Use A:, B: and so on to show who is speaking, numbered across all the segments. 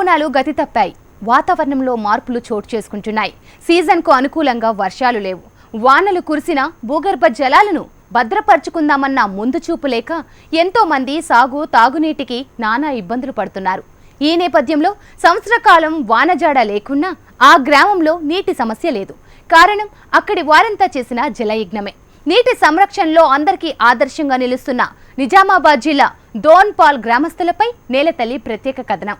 A: ఋతుపవనాలు గతి తప్పాయి. వాతావరణంలో మార్పులు చోటు చేసుకుంటున్నాయి. సీజన్కు అనుకూలంగా వర్షాలు లేవు. వానలు కురిసిన భూగర్భ జలాలను భద్రపరుచుకుందామన్న ముందు చూపు లేక ఎంతో మంది సాగు తాగునీటికి నానా ఇబ్బందులు పడుతున్నారు. ఈ నేపథ్యంలో సంవత్సర కాలం వానజాడ లేకున్నా ఆ గ్రామంలో నీటి సమస్య లేదు. కారణం అక్కడి వారంతా చేసిన జలయజ్ఞమే. నీటి సంరక్షణలో అందరికీ ఆదర్శంగా నిలుస్తున్న నిజామాబాద్ జిల్లా దోన్పాల్ గ్రామస్తులపై నేలతల్లి ప్రత్యేక కథనం.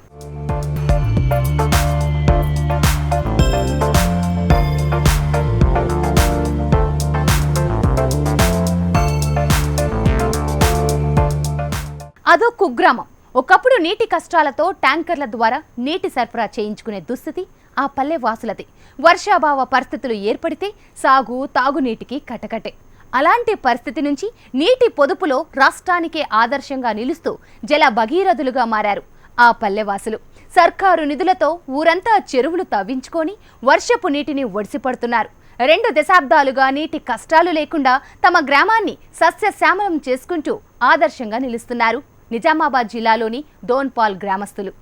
A: అదో కుగ్రామం. ఒకప్పుడు నీటి కష్టాలతో ట్యాంకర్ల ద్వారా నీటి సరఫరా చేయించుకునే దుస్థితి ఆ పల్లె వాసులది. వర్షాభావ పరిస్థితులు ఏర్పడితే సాగు తాగునీటికి కటకటే. అలాంటి పరిస్థితి నుంచి నీటి పొదుపులో రాష్ట్రానికే ఆదర్శంగా నిలుస్తూ జల భగీరథులుగా మారారు ఆ పల్లెవాసులు సర్కారు నిధులతో ఊరంతా చెరువులు తవ్వించుకొని వర్షపు నీటిని ఒడిసిపడుతున్నారు. రెండు దశాబ్దాలుగా నీటి కష్టాలు లేకుండా తమ గ్రామాన్ని సస్యశ్యామలం చేసుకుంటూ ఆదర్శంగా నిలుస్తున్నారు. నిజామాబాద్ జిల్లాలోని దోన్పాల్ గ్రామస్తులు.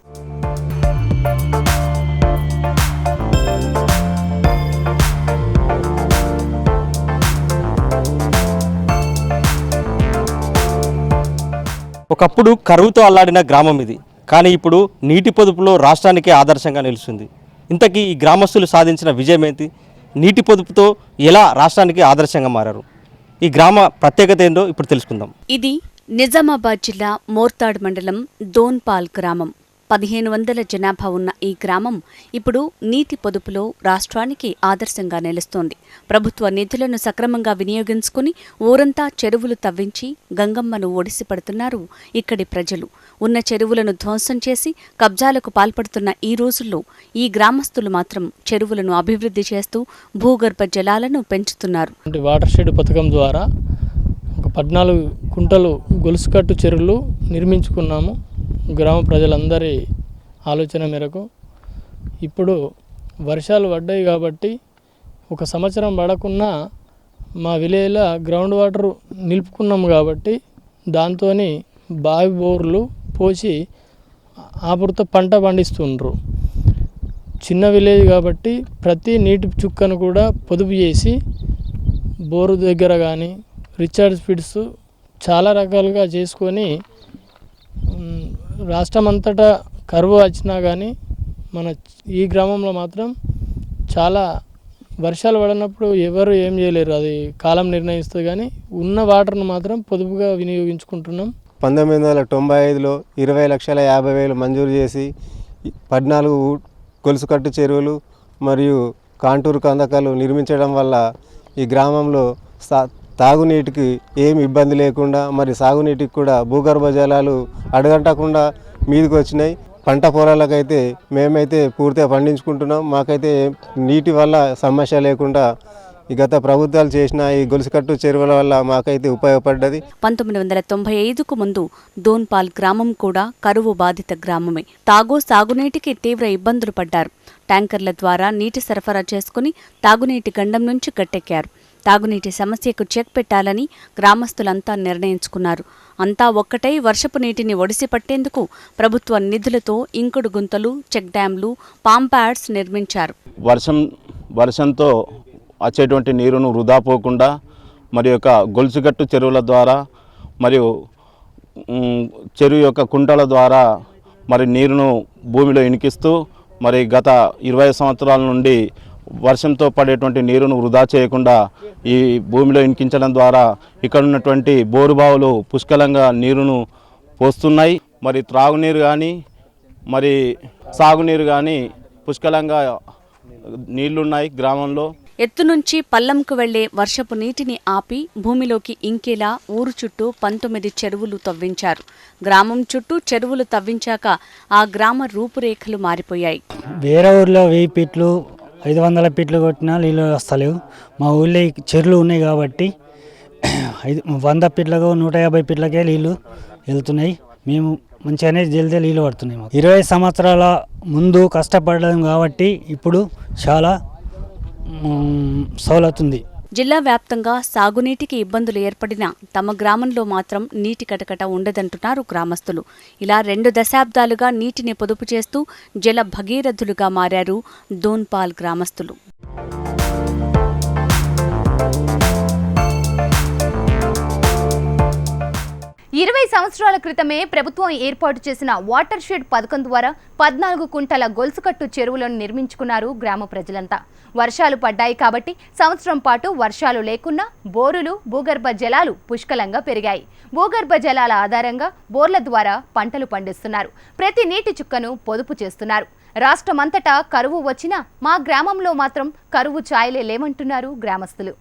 B: ఒకప్పుడు కరువుతో అల్లాడిన గ్రామం ఇది. కానీ ఇప్పుడు నీటి పొదుపులో రాష్ట్రానికే ఆదర్శంగా నిలుస్తుంది. ఇంతకీ ఈ గ్రామస్తులు సాధించిన విజయం ఏంటి? నీటి పొదుపుతో ఎలా రాష్ట్రానికి ఆదర్శంగా మారారు? ఈ గ్రామ ప్రత్యేకత ఏందో ఇప్పుడు తెలుసుకుందాం.
C: ఇది నిజామాబాద్ జిల్లా మోర్తాడ్ మండలం దోన్పాల్ గ్రామం. పదిహేను వందల జనాభా ఉన్న ఈ గ్రామం ఇప్పుడు నీటి పొదుపులో రాష్ట్రానికి ఆదర్శంగా నిలుస్తోంది. ప్రభుత్వ నిధులను సక్రమంగా వినియోగించుకుని ఊరంతా చెరువులు తవ్వించి గంగమ్మను ఒడిసిపడుతున్నారు ఇక్కడి ప్రజలు. ఉన్న చెరువులను ధ్వంసం చేసి కబ్జాలకు పాల్పడుతున్న ఈ రోజుల్లో ఈ గ్రామస్తులు మాత్రం చెరువులను అభివృద్ధి చేస్తూ భూగర్భ జలాలను పెంచుతున్నారు.
D: వాటర్ షెడ్ పథకం ద్వారా ఒక పద్నాలుగు కుంటలు గొలుసుకట్టు చెరువులు నిర్మించుకున్నాము. గ్రామ ప్రజలందరి ఆలోచన మేరకు. ఇప్పుడు వర్షాలు పడ్డాయి కాబట్టి ఒక సంవత్సరం పడకున్నా మా విలేజ్లో గ్రౌండ్ వాటర్ నిలుపుకున్నాము కాబట్టి దాంతో బావి బోర్లు పోసి ఆపురతో పంట పండిస్తుండ్రు. చిన్న విలేజ్ కాబట్టి ప్రతి నీటి చుక్కను కూడా పొదుపు చేసి బోరు దగ్గర కానీ రీఛార్జ్ ఫిడ్స్ చాలా రకాలుగా చేసుకొని రాష్ట్రం అంతటా కరువు వచ్చినా కానీ మన ఈ గ్రామంలో మాత్రం చాలా వర్షాలు పడినప్పుడు ఎవరు ఏం చేయలేరు. అది కాలం నిర్ణయిస్తుంది కానీ ఉన్న వాటర్ను మాత్రం పొదుపుగా వినియోగించుకుంటున్నాం.
E: పంతొమ్మిది వందల తొంభై ఐదులో ఇరవై లక్షల యాభై వేలు మంజూరు చేసి పద్నాలుగు గొలుసుకట్టు చెరువులు మరియు కాంటూరు కందకాలు నిర్మించడం వల్ల ఈ గ్రామంలో సా తాగునీటికి ఏమి ఇబ్బంది లేకుండా మరి సాగునీటికి కూడా భూగర్భ జలాలు అడగంటకుండా మీదకి వచ్చినాయి. పంట పొలాలకైతే మేమైతే పూర్తిగా పండించుకుంటున్నాం. మాకైతే నీటి వల్ల సమస్య లేకుండా గత ప్రభుత్వాలు చేసిన ఈ గొలుసుకట్టు చెరువుల వల్ల మాకైతే ఉపయోగపడ్డది.
C: పంతొమ్మిది వందల తొంభై ఐదుకు ముందు దోన్పాల్ గ్రామం కూడా కరువు బాధిత గ్రామమే. తాగు సాగునీటికి తీవ్ర ఇబ్బందులు పడ్డారు. ట్యాంకర్ల ద్వారా నీటి సరఫరా చేసుకుని తాగునీటి గండం నుంచి గట్టెక్కారు. తాగునీటి సమస్యకు చెక్ పెట్టాలని గ్రామస్తులంతా నిర్ణయించుకున్నారు. అంతా ఒక్కటై వర్షపు నీటిని ఒడిసి పట్టేందుకు ప్రభుత్వ నిధులతో ఇంకుడు గుంతలు చెక్ డ్యాంలు పాంప్యాడ్స్ నిర్మించారు.
F: వర్షం వర్షంతో వచ్చేటువంటి నీరును వృధా పోకుండా మరి యొక్క గొలుసుగట్టు చెరువుల ద్వారా మరియు చెరువు యొక్క కుంటల ద్వారా మరి నీరును భూమిలో ఇనికిస్తూ మరి గత ఇరవై సంవత్సరాల నుండి వర్షంతో పడేటువంటి నీరును వృధా చేయకుండా ఈ భూమిలో ఇనికించడం ద్వారా ఇక్కడ ఉన్నటువంటి బోరుబావులు పుష్కలంగా నీరును పోస్తున్నాయి. మరి త్రాగునీరు కానీ మరి సాగునీరు కానీ పుష్కలంగా నీళ్ళున్నాయి గ్రామంలో.
C: ఎత్తు నుంచి పల్లంకు వెళ్ళే వర్షపు నీటిని ఆపి భూమిలోకి ఇంకేలా ఊరు చుట్టూ పంతొమ్మిది చెరువులు తవ్వించారు. గ్రామం చుట్టూ చెరువులు తవ్వించాక ఆ గ్రామ రూపురేఖలు మారిపోయాయి.
G: వేరే ఊర్లో వెయ్యి ఫీట్లు ఐదు వందల ఫీట్లు కొట్టినా నీళ్ళు వస్తలేవు. మా ఊళ్ళో చెరువులు ఉన్నాయి కాబట్టి ఐదు వంద ఫీట్లకు నూట యాభై ఫీట్లకే నీళ్ళు వెళ్తున్నాయి. మేము మంచిగానే జల్దే నీళ్ళు పడుతున్నాయి మాకు. ఇరవై సంవత్సరాల ముందు కష్టపడలేము కాబట్టి ఇప్పుడు చాలా మ్, సౌలత్ ఉంది
C: జిల్లా వ్యాప్తంగా సాగునీటికి ఇబ్బందులు ఏర్పడినా తమ గ్రామంలో మాత్రం నీటి కటకట ఉండదంటున్నారు గ్రామస్తులు. ఇలా రెండు దశాబ్దాలుగా నీటిని పొదుపు చేస్తూ జల భగీరథులుగా మారారు దోన్పాల్ గ్రామస్తులు.
A: ఇరవై సంవత్సరాల క్రితమే ప్రభుత్వం ఏర్పాటు చేసిన వాటర్ షెడ్ పథకం ద్వారా పద్నాలుగు కుంటల గొలుసుకట్టు చెరువులను నిర్మించుకున్నారు గ్రామ ప్రజలంతా. వర్షాలు పడ్డాయి కాబట్టి సంవత్సరం పాటు వర్షాలు లేకున్నా బోరులు భూగర్భ జలాలు పుష్కలంగా పెరిగాయి. భూగర్భ జలాల ఆధారంగా బోర్ల ద్వారా పంటలు పండిస్తున్నారు. ప్రతి నీటి చుక్కను పొదుపు చేస్తున్నారు. రాష్ట్రమంతటా కరువు వచ్చినా మా గ్రామంలో మాత్రం కరువు ఛాయలే లేమంటున్నారు గ్రామస్తులు.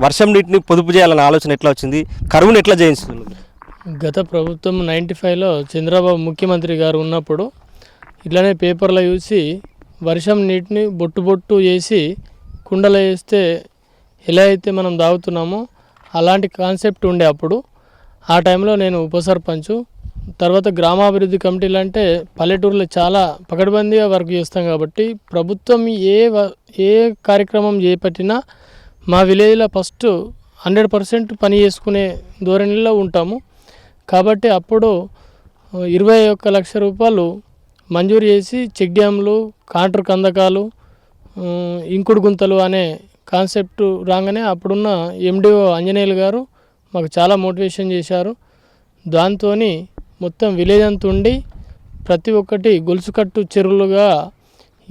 B: వర్షం నీటిని పొదుపు చేయాలనే ఆలోచన ఎట్లా వచ్చింది? కరువును ఎట్లా జయించుతుంది?
D: గత ప్రభుత్వం నైంటీ ఫైవ్లో చంద్రబాబు ముఖ్యమంత్రి గారు ఉన్నప్పుడు ఇట్లానే పేపర్లో చూసి వర్షం నీటిని బొట్టు బొట్టు వేసి కుండలో వేస్తే ఎలా అయితే మనం దాగుతున్నామో అలాంటి కాన్సెప్ట్ ఉండే అప్పుడు. ఆ టైంలో నేను ఉపసర్పంచు తర్వాత గ్రామాభివృద్ధి కమిటీలు అంటే పల్లెటూరులో చాలా పకడ్బందీగా వర్క్ చేస్తాం కాబట్టి ప్రభుత్వం ఏ వ- ఏ కార్యక్రమం చేపట్టినా మా విలేజ్లో ఫస్ట్ హండ్రెడ్ పర్సెంట్ పని చేసుకునే ధోరణిలో ఉంటాము. కాబట్టి అప్పుడు ఇరవై ఒక్క లక్ష రూపాయలు మంజూరు చేసి చెక్ డ్యామ్లు కాంటర్ కందకాలు ఇంకుడు గుంతలు అనే కాన్సెప్ట్ రాగానే అప్పుడున్న ఎండిఓ ఆంజనేయులు గారు మాకు చాలా మోటివేషన్ చేశారు. దాంతో మొత్తం విలేజ్ అంతా ఉండి ప్రతి ఒక్కటి గొలుసుకట్టు చెరువులుగా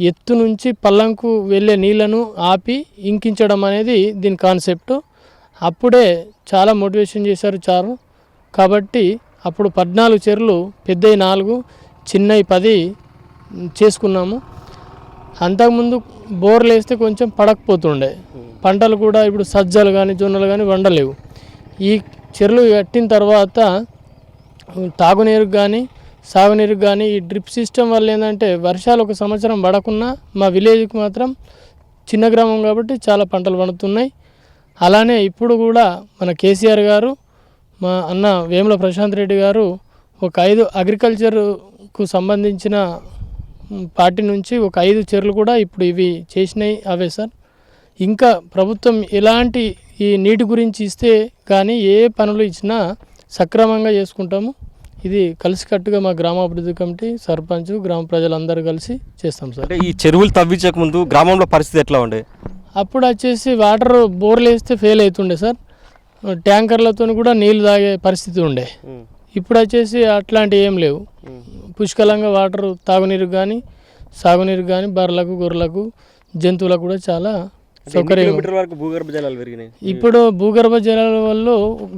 D: ఎత్తు నుంచి పల్లంకు వెళ్ళే నీళ్ళను ఆపి ఇంకించడం అనేది దీని కాన్సెప్ట్. అప్పుడే చాలా మోటివేషన్ చేశారు చారు. కాబట్టి అప్పుడు పద్నాలుగు చెరువులు పెద్దవి నాలుగు చిన్నవి పది చేసుకున్నాము. అంతకుముందు బోర్లు వేస్తే కొంచెం పడకపోతుండే. పంటలు కూడా ఇప్పుడు సజ్జలు కానీ జొన్నలు కానీ వండలేవు. ఈ చెరువులు కట్టిన తర్వాత తాగునీరుకు కానీ సాగునీరుకు కానీ ఈ డ్రిప్ సిస్టమ్ వల్ల ఏంటంటే వర్షాలు ఒక సంవత్సరం పడకున్నా మా విలేజ్కి మాత్రం చిన్న గ్రామం కాబట్టి చాలా పంటలు పండుతున్నాయి. అలానే ఇప్పుడు కూడా మన కేసీఆర్ గారు మా అన్న వేముల ప్రశాంత్ రెడ్డి గారు ఒక ఐదు అగ్రికల్చర్కు సంబంధించిన పార్టీ నుంచి ఒక ఐదు చర్యలు కూడా ఇప్పుడు ఇవి చేసినాయి అవే సార్. ఇంకా ప్రభుత్వం ఎలాంటి ఈ నీటి గురించి ఇస్తే కానీ ఏ పనులు ఇచ్చినా సక్రమంగా చేసుకుంటాము. ఇది కలిసికట్టుగా మా గ్రామాభివృద్ధి కమిటీ సర్పంచ్ గ్రామ ప్రజలందరూ కలిసి చేస్తాం సార్.
B: అంటే ఈ చెరువులు తవ్వించక ముందు గ్రామంలో పరిస్థితి ఎట్లా ఉండే?
D: అప్పుడు వచ్చేసి వాటర్ బోర్లు వేస్తే ఫెయిల్ అవుతుండే సార్. ట్యాంకర్లతో కూడా నీళ్ళు తాగే పరిస్థితి ఉండే. ఇప్పుడు వచ్చేసి అట్లాంటివి ఏం లేవు. పుష్కలంగా వాటర్ తాగునీరు కానీ సాగునీరు కానీ బర్రెలకు గొర్రెలకు జంతువులకు కూడా చాలా సౌకర్యం
B: వరకు భూగర్భ జలాలు పెరిగినాయి?
D: ఇప్పుడు భూగర్భ జలాల వల్ల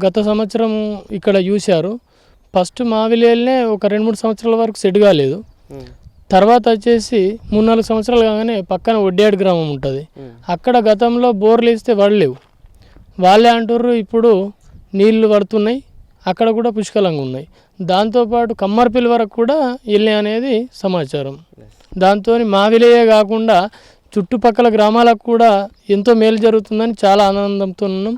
D: గత సంవత్సరం ఇక్కడ చూశారు. ఫస్ట్ మా విలేజ్నే ఒక రెండు మూడు సంవత్సరాల వరకు సెట్ కాలేదు. తర్వాత వచ్చేసి మూడు నాలుగు సంవత్సరాలు కాగానే పక్కన ఒడ్డేడు గ్రామం ఉంటుంది. అక్కడ గతంలో బోర్లు వేస్తే పడలేవు వాళ్ళే అంటుర్రు ఇప్పుడు నీళ్ళు పడుతున్నాయి అక్కడ కూడా పుష్కలంగా ఉన్నాయి. దాంతోపాటు కమ్మర్పల్లి వరకు కూడా వెళ్ళాయి అనేది సమాచారం. దాంతో మా విలేజే కాకుండా చుట్టుపక్కల గ్రామాలకు కూడా ఎంతో మేలు జరుగుతుందని చాలా ఆనందంతో ఉన్నాం.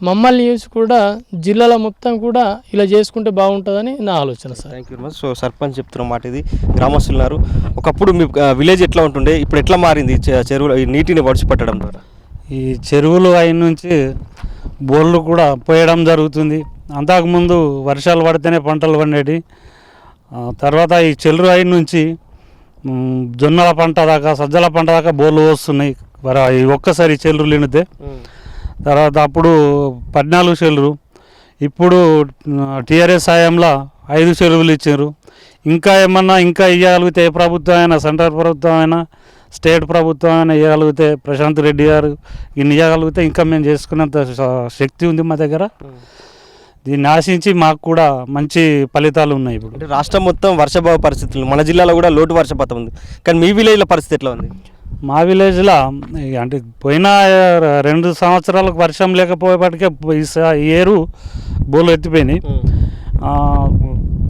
D: మమ్మల్ని చూసి కూడా జిల్లాల మొత్తం కూడా ఇలా చేసుకుంటే బాగుంటుందని నా ఆలోచన sir.
B: Thank you much so sarpanch చెప్తున్న మాట ఇది. గ్రామస్తులు ఉన్నారు ఒకప్పుడు మీ విలేజ్ ఎట్లా ఉంటుండే? ఇప్పుడు ఎట్లా మారింది? చెరువులు ఈ నీటిని పట్టడం ద్వారా?
H: ఈ చెరువులు అయిన నుంచి బోర్లు కూడా పోయడం జరుగుతుంది. అంతకుముందు వర్షాలు పడితేనే పంటలు పండేటి. తర్వాత ఈ చెరువు అయిన నుంచి జొన్నల పంట దాకా సజ్జల పంట దాకా బోర్లు వస్తున్నాయి ఒక్కసారి చెల్లు నిండితే. తర్వాత అప్పుడు పద్నాలుగు సెలవులు. ఇప్పుడు టీఆర్ఎస్ హయాంలో ఐదు సెలవులు ఇచ్చారు. ఇంకా ఏమన్నా ఇంకా ఇవ్వగలిగితే ఏ ప్రభుత్వం అయినా సెంట్రల్ ప్రభుత్వం అయినా స్టేట్ ప్రభుత్వం అయినా ఇవ్వగలిగితే ప్రశాంత్ రెడ్డి గారు ఇన్ని ఇవ్వగలిగితే ఇంకా మేము చేసుకునేంత శక్తి ఉంది మా దగ్గర. దీన్ని ఆశించి మాకు కూడా మంచి ఫలితాలు ఉన్నాయి ఇప్పుడు.
B: రాష్ట్రం మొత్తం వర్షభావ పరిస్థితులు మన జిల్లాలో కూడా లోటు వర్షపాతం ఉంది. కానీ మీ విలేజ్ల పరిస్థితి ఎట్లా ఉంది?
H: మా విలేజ్లో అంటే పోయిన రెండు సంవత్సరాలకు వర్షం లేకపోయేపటికే ఈ ఏరు బోలు ఎత్తిపోయినాయి.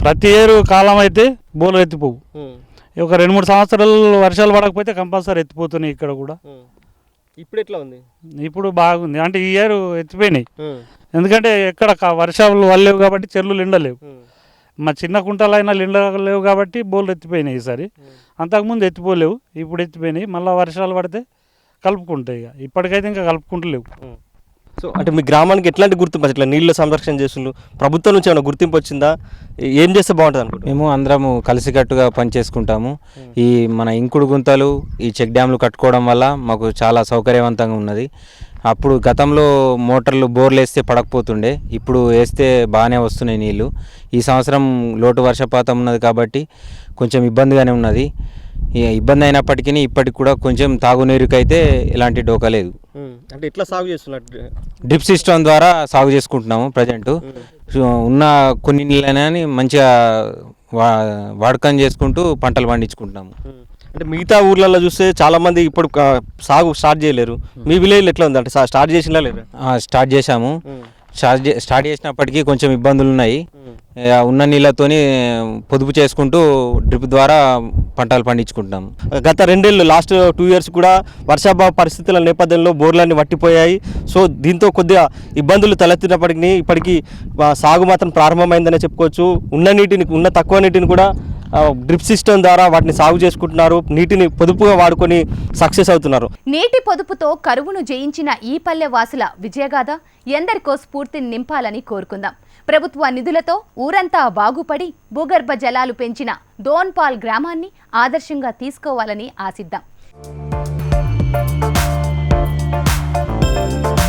H: ప్రతి ఏరు కాలం అయితే బోలు ఎత్తిపోవు. ఒక రెండు మూడు సంవత్సరాలు వర్షాలు పడకపోతే కంపల్సరీ ఎత్తిపోతున్నాయి ఇక్కడ కూడా.
B: ఇప్పుడు ఎట్లా ఉంది?
H: ఇప్పుడు బాగుంది. అంటే ఈ ఇయర్ ఎత్తిపోయినాయి. ఎందుకంటే ఎక్కడ వర్షాలు వల్లేవు కాబట్టి చెర్లు నిండలేవు. మా చిన్న కుంటలైనా నిండలేవు కాబట్టి బోర్లు ఎత్తిపోయినాయి ఈసారి. అంతకుముందు ఎత్తిపోలేవు ఇప్పుడు ఎత్తిపోయినాయి మళ్ళీ వర్షాలు పడితే కలుపుకుంటాయి ఇక. ఇప్పటికైతే ఇంకా కలుపుకుంటలేవు.
B: సో అంటే మీ గ్రామానికి ఎట్లాంటి గుర్తింపు ఇట్లా నీళ్ళ సంరక్షణ చేస్తున్నారు ప్రభుత్వం నుంచి ఏమైనా గుర్తింపు వచ్చిందా? ఏం చేస్తే బాగుంటుంది అనుకుంటున్నారు?
I: మేము అందరము కలిసికట్టుగా పనిచేసుకుంటాము. ఈ మన ఇంకుడు గుంతలు ఈ చెక్ డ్యామ్లు కట్టుకోవడం వల్ల మాకు చాలా సౌకర్యవంతంగా ఉన్నది. అప్పుడు గతంలో మోటార్లు బోర్లు వేస్తే పడకపోతుండే. ఇప్పుడు వేస్తే బాగానే వస్తున్నాయి నీళ్ళు ఈ సంవత్సరం లోటు వర్షపాతం ఉన్నది కాబట్టి కొంచెం ఇబ్బందిగానే ఉన్నది. ఇబ్బంది అయినప్పటికీ ఇప్పటికి కూడా కొంచెం తాగునీరుకైతే ఎలాంటి డోకా లేదు.
B: అంటే ఎట్లా సాగు చేస్తున్నట్టు.
I: డ్రిప్ సిస్టమ్ ద్వారా సాగు చేసుకుంటున్నాము ప్రజెంట్. ఉన్న కొన్ని నీళ్ళని మంచిగా వా వాడకం చేసుకుంటూ పంటలు పండించుకుంటున్నాము.
B: అంటే మిగతా ఊర్లలో చూస్తే చాలా మంది ఇప్పుడు సాగు స్టార్ట్ చేయలేరు. మీ విలేజ్లో ఎట్లా ఉంది అంటే స్టార్ట్ చేసినా లేరు
I: స్టార్ట్ చేశాము. స్టార్ట్ స్టార్ట్ చేసినప్పటికీ కొంచెం ఇబ్బందులు ఉన్నాయి ఉన్న నీళ్ళతోని పొదుపు చేసుకుంటూ డ్రిప్ ద్వారా పంటలు పండించుకుంటున్నాం.
B: గత రెండేళ్ళు లాస్ట్ టూ ఇయర్స్ కూడా వర్షాభావ పరిస్థితుల నేపథ్యంలో బోర్లన్నీ వట్టిపోయాయి. సో దీంతో కొద్దిగా ఇబ్బందులు తలెత్తినప్పటికీ ఇప్పటికీ సాగు మాత్రం ప్రారంభమైందనే చెప్పుకోవచ్చు. ఉన్న నీటిని ఉన్న తక్కువ నీటిని కూడా డ్రిప్ సిస్టమ్ ద్వారా వాటిని సాగు చేసుకుంటున్నారు. నీటిని పొదుపుగా వాడుకొని సక్సెస్ అవుతున్నారు.
A: నీటి పొదుపుతో కరువును జయించిన ఈ పల్లె వాసుల విజయగాథ ఎందరికో స్ఫూర్తిని నింపాలని కోరుకుందాం. ప్రభుత్వ నిధులతో ఊరంతా బాగుపడి భూగర్భ జలాలు పెంచిన దోన్పాల్ గ్రామాన్ని ఆదర్శంగా తీసుకోవాలని ఆశిద్దాం.